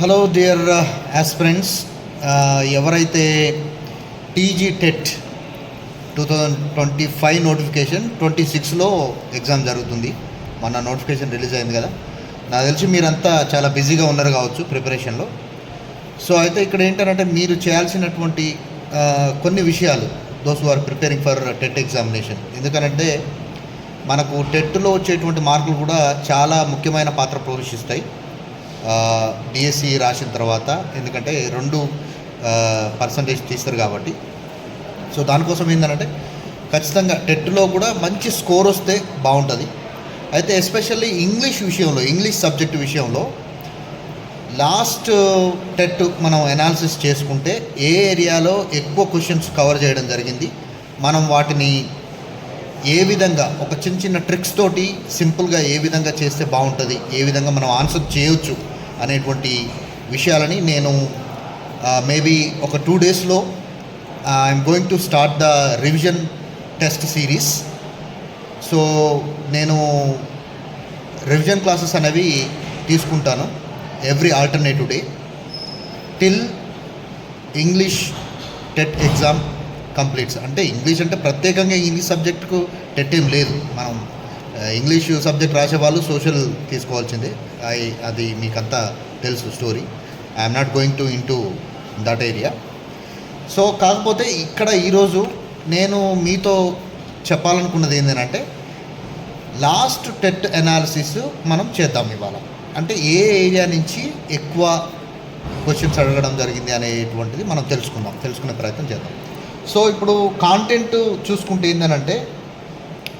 Hello dear aspirants ఎవరైతే TG TET two thousand twenty five notification twenty సిక్స్లో exam జరుగుతుంది. మన నోటిఫికేషన్ రిలీజ్ అయింది కదా. నాకు తెలిసి మీరంతా చాలా బిజీగా ఉన్నారు కావచ్చు ప్రిపరేషన్లో సో అయితే ఇక్కడ ఏంటంటే మీరు చేయాల్సినటువంటి కొన్ని విషయాలు those are preparing for TET examination ఎందుకనంటే మనకు టెట్లో వచ్చేటువంటి మార్కులు కూడా చాలా ముఖ్యమైన పాత్ర పోషిస్తాయి. డిఎస్సి రాసిన తర్వాత ఎందుకంటే రెండు పర్సంటేజ్ తీస్తారు కాబట్టి. సో దానికోసం ఏంటంటే ఖచ్చితంగా టెట్లో కూడా మంచి స్కోర్ వస్తే బాగుంటుంది. అయితే ఎస్పెషల్లీ ఇంగ్లీష్ విషయంలో ఇంగ్లీష్ సబ్జెక్ట్ విషయంలో లాస్ట్ టెట్ మనం అనాలిసిస్ చేసుకుంటే ఏ ఏరియాలో ఎక్కువ క్వశ్చన్స్ కవర్ చేయడం జరిగింది మనం వాటిని ఏ విధంగా ఒక చిన్న చిన్న ట్రిక్స్ తోటి సింపుల్గా ఏ విధంగా చేస్తే బాగుంటుంది ఏ విధంగా మనం ఆన్సర్ చేయొచ్చు అనేటువంటి విషయాలని నేను మేబీ ఒక టూ డేస్లో I'm going to start the revision test series so నేను రివిజన్ క్లాసెస్ అనేవి తీసుకుంటాను every alternative day till English TET exam completes అంటే ఇంగ్లీష్ అంటే ప్రత్యేకంగా ఇంగ్లీష్ సబ్జెక్టుకు టెట్ ఏం లేదు. మనం ఇంగ్లీష్ సబ్జెక్ట్ రాసేవాళ్ళు సోషల్ తీసుకోవాల్సిందే. ఐ అది మీకంతా తెలుసు story I'm not going to into that area so కాకపోతే ఇక్కడ ఈరోజు నేను మీతో చెప్పాలనుకున్నది ఏంటంటే లాస్ట్ టెట్ అనాలిసిస్ మనం చేద్దాం ఇవాళ. అంటే ఏ ఏరియా నుంచి ఎక్కువ క్వశ్చన్స్ అడగడం జరిగింది అనేటువంటిది మనం తెలుసుకుందాం తెలుసుకునే ప్రయత్నం చేద్దాం. సో ఇప్పుడు కాంటెంట్ చూసుకుంటే ఏంటంటే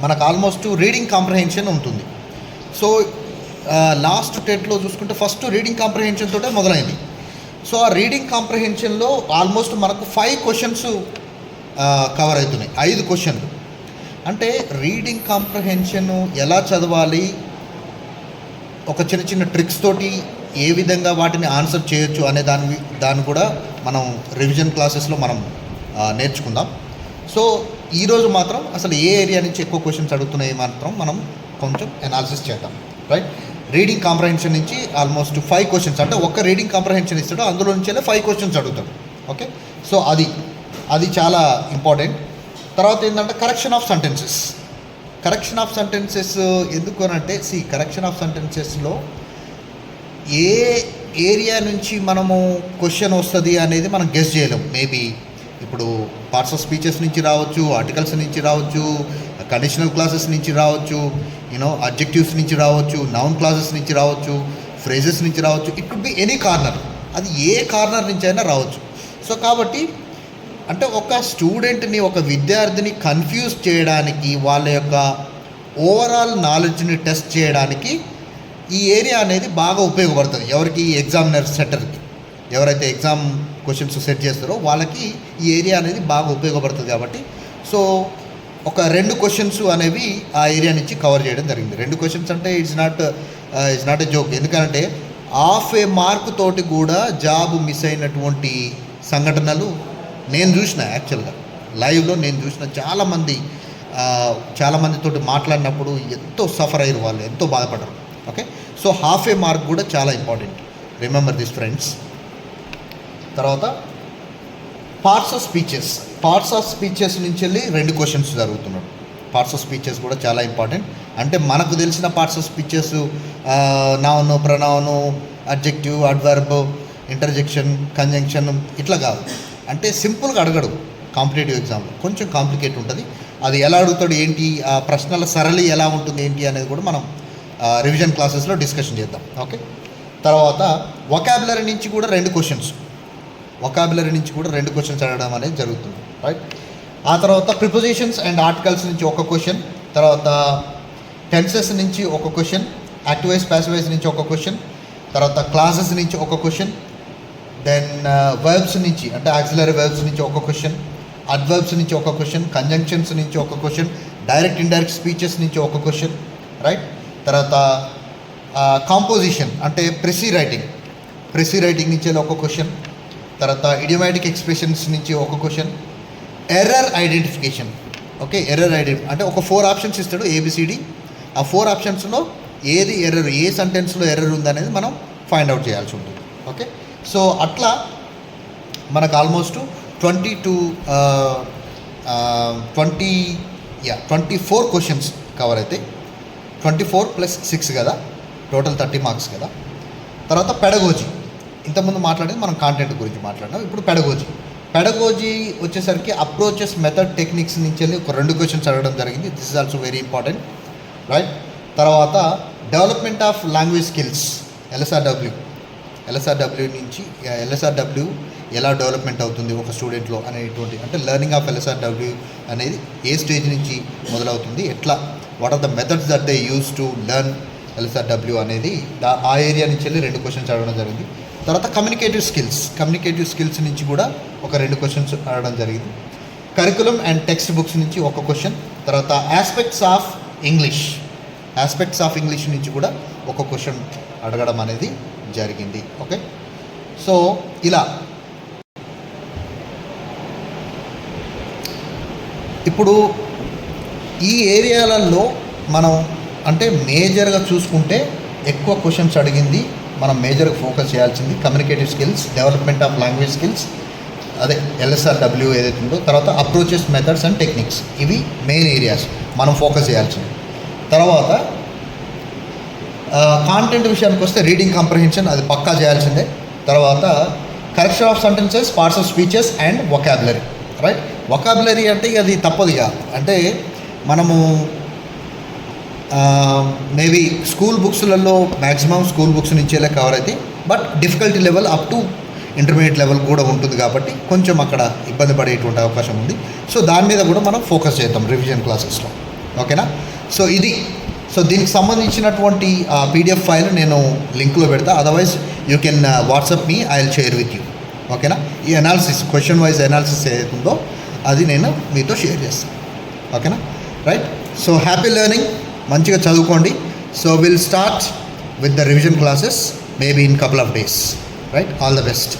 మనకు ఆల్మోస్ట్ రీడింగ్ కాంప్రహెన్షన్ ఉంటుంది. సో లాస్ట్ టెట్లో చూసుకుంటే ఫస్ట్ రీడింగ్ కాంప్రహెన్షన్ తోటే మొదలైంది. సో ఆ రీడింగ్ కాంప్రహెన్షన్లో ఆల్మోస్ట్ మనకు ఫైవ్ క్వశ్చన్స్ కవర్ అవుతున్నాయి. ఐదు క్వశ్చన్లు అంటే రీడింగ్ కాంప్రహెన్షన్ ఎలా చదవాలి? ఒక చిన్న చిన్న ట్రిక్స్ తోటి ఏ విధంగా వాటిని ఆన్సర్ చేయొచ్చు అనే దాని దాన్ని కూడా మనం రివిజన్ క్లాసెస్లో మనం నేర్చుకుందాం. సో ఈరోజు మాత్రం అసలు ఏ ఏరియా నుంచి ఎక్కువ క్వశ్చన్స్ అడుగుతున్నాయి మాత్రం మనం కొంచెం అనాలిసిస్ చేద్దాం. రైట్ రీడింగ్ కాంప్రహెన్షన్ నుంచి ఆల్మోస్ట్ ఫైవ్ క్వశ్చన్స్ అంటే ఒక్క రీడింగ్ కాంప్రహెన్షన్ ఇస్తాడు అందులో నుంచి ఫైవ్ క్వశ్చన్స్ అడుగుతాడు. ఓకే సో అది. అది చాలా ఇంపార్టెంట్ తర్వాత ఏంటంటే correction of sentences correction of sentences ఎందుకు అని అంటే సి కరెక్షన్ ఆఫ్ సెంటెన్సెస్లో ఏ ఏరియా నుంచి మనము క్వశ్చన్ వస్తుంది అనేది మనం గెస్ చేయలేం. మేబీ ఇప్పుడు పార్ట్స్ ఆఫ్ స్పీచెస్ నుంచి రావచ్చు ఆర్టికల్స్ నుంచి రావచ్చు కండిషనల్ క్లాసెస్ నుంచి రావచ్చు యూనో అబ్జెక్టివ్స్ నుంచి రావచ్చు నౌన్ క్లాసెస్ నుంచి రావచ్చు ఫ్రేజెస్ నుంచి రావచ్చు. It could be any corner అది ఏ కార్నర్ నుంచి అయినా రావచ్చు. సో కాబట్టి అంటే ఒక స్టూడెంట్ని ఒక విద్యార్థిని కన్ఫ్యూజ్ చేయడానికి వాళ్ళ యొక్క ఓవరాల్ నాలెడ్జ్ని టెస్ట్ చేయడానికి ఈ ఏరియా అనేది బాగా ఉపయోగపడుతుంది. ఎవరికి? ఎగ్జామినర్ సెటర్కి ఎవరైతే ఎగ్జామ్ క్వశ్చన్స్ సెట్ చేస్తారో వాళ్ళకి ఈ ఏరియా అనేది బాగా ఉపయోగపడుతుంది కాబట్టి. సో ఒక రెండు క్వశ్చన్స్ అనేవి ఆ ఏరియా నుంచి కవర్ చేయడం జరిగింది. రెండు క్వశ్చన్స్ అంటే it's not it's not a joke. ఎందుకంటే హాఫ్ ఏ మార్క్ తోటి కూడా జాబ్ మిస్ అయినటువంటి సంఘటనలు నేను చూసిన యాక్చువల్గా. లైవ్లో నేను చూసిన చాలామంది చాలామందితో మాట్లాడినప్పుడు ఎంతో సఫర్ అయ్యారు వాళ్ళు ఎంతో బాధపడరు okay? So half a mark కూడా చాలా ఇంపార్టెంట్. Remember this friends. తర్వాత parts of speeches parts of speeches నుంచి వెళ్ళి రెండు క్వశ్చన్స్ జరుగుతున్నాడు. పార్ట్స్ ఆఫ్ స్పీచెస్ కూడా చాలా ఇంపార్టెంట్ అంటే మనకు తెలిసిన parts of speeches noun pronoun adjective adverb interjection conjunction ఇట్లా కాదు. అంటే సింపుల్గా అడగడు. కాంపిటేటివ్ ఎగ్జామ్లో కొంచెం కాంప్లికేట్ ఉంటుంది. అది ఎలా అడుగుతాడు ఏంటి ఆ ప్రశ్నల సరళి ఎలా ఉంటుంది ఏంటి అనేది కూడా మనం రివిజన్ క్లాసెస్లో డిస్కషన్ చేద్దాం. ఓకే తర్వాత వొకాబులరీ నుంచి కూడా రెండు క్వశ్చన్స్ వొకాబులరీ నుంచి కూడా రెండు క్వశ్చన్స్ అడగడం అనేది జరుగుతుంది రైట్ ఆ తర్వాత ప్రిపోజిషన్స్ అండ్ ఆర్టికల్స్ నుంచి ఒక క్వశ్చన్ తర్వాత టెన్సెస్ నుంచి ఒక క్వశ్చన్ యాక్టివైజ్ ప్యాసివైజ్ నుంచి ఒక క్వశ్చన్ తర్వాత క్లాసెస్ నుంచి ఒక క్వశ్చన్ దెన్ వర్బ్స్ నుంచి అంటే ఆక్సిలరీ వర్బ్స్ నుంచి ఒక క్వశ్చన్ అడ్వర్బ్స్ నుంచి ఒక క్వశ్చన్ కంజంక్షన్స్ నుంచి ఒక క్వశ్చన్ డైరెక్ట్ ఇండైరెక్ట్ స్పీచెస్ నుంచి ఒక క్వశ్చన్ రైట్ తర్వాత uh, కాంపోజిషన్ అంటే ప్రెసీ రైటింగ్ ప్రెసీ రైటింగ్ నుంచి ఒక క్వశ్చన్ తర్వాత ఇడియోమాటిక్ ఎక్స్ప్రెషన్స్ నుంచి ఒక question error identification okay error ఐడెంటి అంటే ఒక ఫోర్ ఆప్షన్స్ ఇస్తాడు ఏబిసిడి ఆ ఫోర్ ఆప్షన్స్లో ఏది ఎర్రర్ ఏ సెంటెన్స్లో ఎర్రర్ ఉందనేది మనం ఫైండ్ అవుట్ చేయాల్సి ఉంటుంది. ఓకే సో అట్లా మనకు almost twenty two twenty yeah twenty four questions cover అవుతాయి ట్వంటీ ఫోర్ ప్లస్ సిక్స్ కదా. టోటల్ థర్టీ మార్క్స్ కదా. తర్వాత పెడగోజీ ఇంతకుముందు మాట్లాడేది మనం కాంటెంట్ గురించి మాట్లాడినాం. ఇప్పుడు పెడగోజీ పెడగోజీ వచ్చేసరికి అప్రోచెస్ మెథడ్ టెక్నిక్స్ నుంచి వెళ్ళి ఒక రెండు క్వశ్చన్స్ అడగడం జరిగింది. This is also very important right తర్వాత development of language skills LSRW LSRW నుంచి ఎల్ఎస్ఆర్డబ్ల్యూ ఎలా డెవలప్మెంట్ అవుతుంది ఒక స్టూడెంట్లో అనేటువంటి అంటే లెర్నింగ్ ఆఫ్ ఎల్ఎస్ఆర్డబ్ల్యూ అనేది ఏ స్టేజ్ నుంచి మొదలవుతుంది ఎట్లా what are the methods that they use to learn LSRW అనేది ఆ ఏరియా నుంచి వెళ్ళి రెండు క్వశ్చన్స్ అడగడం జరిగింది. తర్వాత కమ్యూనికేటివ్ స్కిల్స్ కమ్యూనికేటివ్ స్కిల్స్ నుంచి కూడా ఒక రెండు క్వశ్చన్స్ అడగడం జరిగింది. కరికులం అండ్ టెక్స్ట్ బుక్స్ నుంచి ఒక క్వశ్చన్ తర్వాత aspects of English aspects of English నుంచి కూడా ఒక క్వశ్చన్ అడగడం అనేది జరిగింది. ఓకే సో ఇలా. ఇప్పుడు ఈ ఏరియాలలో మనం అంటే మేజర్గా చూసుకుంటే ఎక్కువ క్వశ్చన్స్ అడిగింది మనం మేజర్గా ఫోకస్ చేయాల్సింది communicative skills development of language skills అదే ఎల్ఎస్ఆర్డబ్ల్యూ ఏదైతే ఉందో తర్వాత అప్రోచెస్ మెథడ్స్ అండ్ టెక్నిక్స్ ఇవి మెయిన్ ఏరియాస్ మనం ఫోకస్ చేయాల్సింది. తర్వాత కాంటెంట్ విషయానికి వస్తే రీడింగ్ కాంప్రహెన్షన్ అది పక్కా చేయాల్సిందే. తర్వాత correction of sentences parts of speeches and vocabulary right vocabulary అంటే అది తప్పదు ఇక. అంటే మనము మేబీ స్కూల్ బుక్స్లలో మ్యాక్సిమం స్కూల్ బుక్స్ నుంచేలే కవర్ అవుతాయి but difficulty level up to intermediate level కూడా ఉంటుంది కాబట్టి కొంచెం అక్కడ ఇబ్బంది పడేటువంటి అవకాశం ఉంది. సో దాని మీద కూడా మనం ఫోకస్ చేద్దాం రివిజన్ క్లాసెస్లో ఓకేనా సో ఇది. సో దీనికి సంబంధించినటువంటి పీడిఎఫ్ ఫైల్ నేను లింక్లో పెడతా. Otherwise you can WhatsApp me I will share with you ఓకేనా ఈ అనాలిసిస్ క్వశ్చన్ వైజ్ అనాలిసిస్ ఏదైతుందో అది నేను మీతో షేర్ చేస్తాను ఓకేనా రైట్ సో హ్యాపీ లెర్నింగ్ మంచిగా చదువుకోండి. So will start with the revision classes maybe in couple of days right all the best